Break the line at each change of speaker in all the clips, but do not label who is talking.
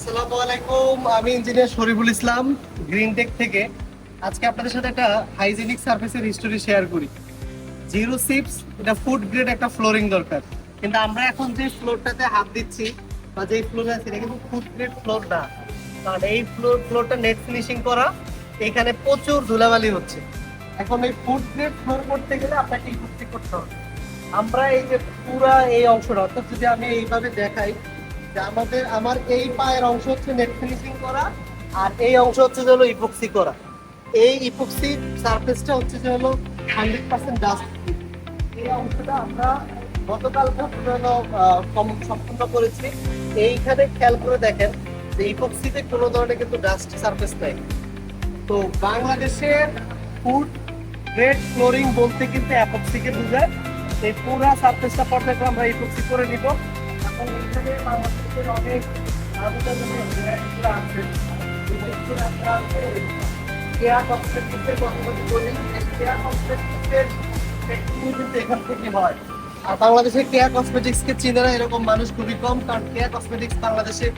আসসালামু আলাইকুম, আমি engineer Shariful Islam green tech থেকে। আজকে আপনাদের সাথে একটা হাইজেনিক সার্ভিসের হিস্টোরি শেয়ার করি। জিরো সিপস এটা ফুড গ্রেড একটা ফ্লোরিং দরকার। কিন্তু আমরা এখন যে ফ্লোরটাতে হাত দিচ্ছি, বা যে ফ্লোরে আছে, এটা কিন্তু ফুড গ্রেড ফ্লোর না। কারণ এই ফ্লোর ফ্লোরটা নেট ফিনিশিং করা, এখানে প্রচুর ধুলাবালি হচ্ছে। এখন এই ফুড গ্রেড ফ্লোর করতে গেলে আপনাকে ইকুইপমেন্ট করতে হবে? আমরা এই যে পুরা এই অংশটা, অর্থাৎ যদি আমি এইভাবে দেখাই আমাদের, আমার এই পায়ের অংশ হচ্ছে নেট ফিনিশিং করা, আর এই অংশ হচ্ছে যে হলো ইপক্সি করা। এই ইপক্সি সারফেসটা হচ্ছে যে হলো হান্ড্রেড পার্সেন্ট ডাস্ট এই অংশটা আমরা গতকাল সম্পূর্ণ করেছি। এইখানে খেয়াল করে দেখেন যে ইপক্সিতে কোনো ধরনের কিন্তু ডাস্ট সারফেস নাই। তো বাংলাদেশের ফুড গ্রেড ফ্লোরিং বলতে কিন্তু অ্যাপক্সিকে বোঝায়। এই পুরা সারফেসটা পর্যায়ে আমরা ইপক্সি করে নিব। এখানে বাংলাদেশের কেয়া আর বাংলাদেশে কেয়া কসমেটিক্সকে চিনে না এরকম মানুষ খুবই কম, কারণ কেয়া কসমেটিক্স বাংলাদেশে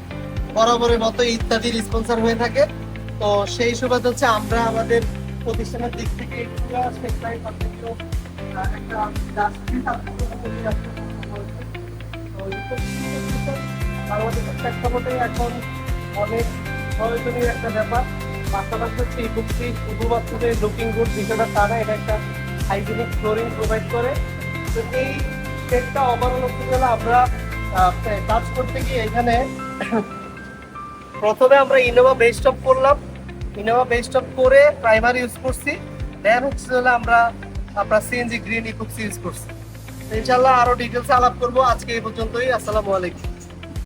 বরাবরের মতো ইত্যাদির স্পন্সর হয়ে থাকে। তো সেই সুবাদ হচ্ছে আমরা আমাদের প্রতিষ্ঠানের দিক থেকে একটা বাংলাদেশের প্রেক্ষাপটে এখন অনেক প্রয়োজনীয় একটা ব্যাপার পাশাপাশি হচ্ছে বুকটি শুধুমাত্র যে লুকিং গুড বিষয়টা তা না এটা একটা হাইজিনিক ফ্লোরিং প্রোভাইড করে তো এই সেটটা ওভারঅল গেলে আমরা কাজ করতে গিয়ে এখানে প্রথমে আমরা ইনোভা বেস্ট অফ করলাম। ইনোভা বেস্ট অফ করে প্রাইমারি ইউজ করছি। দেন হচ্ছে আমরা আপনার সিএনজি গ্রিন ইকুক্স ইউজ করছি। ইনশাল্লাহ আরও ডিটেলস আলাপ করব। আজকে এই পর্যন্তই। আসসালামু আলাইকুম।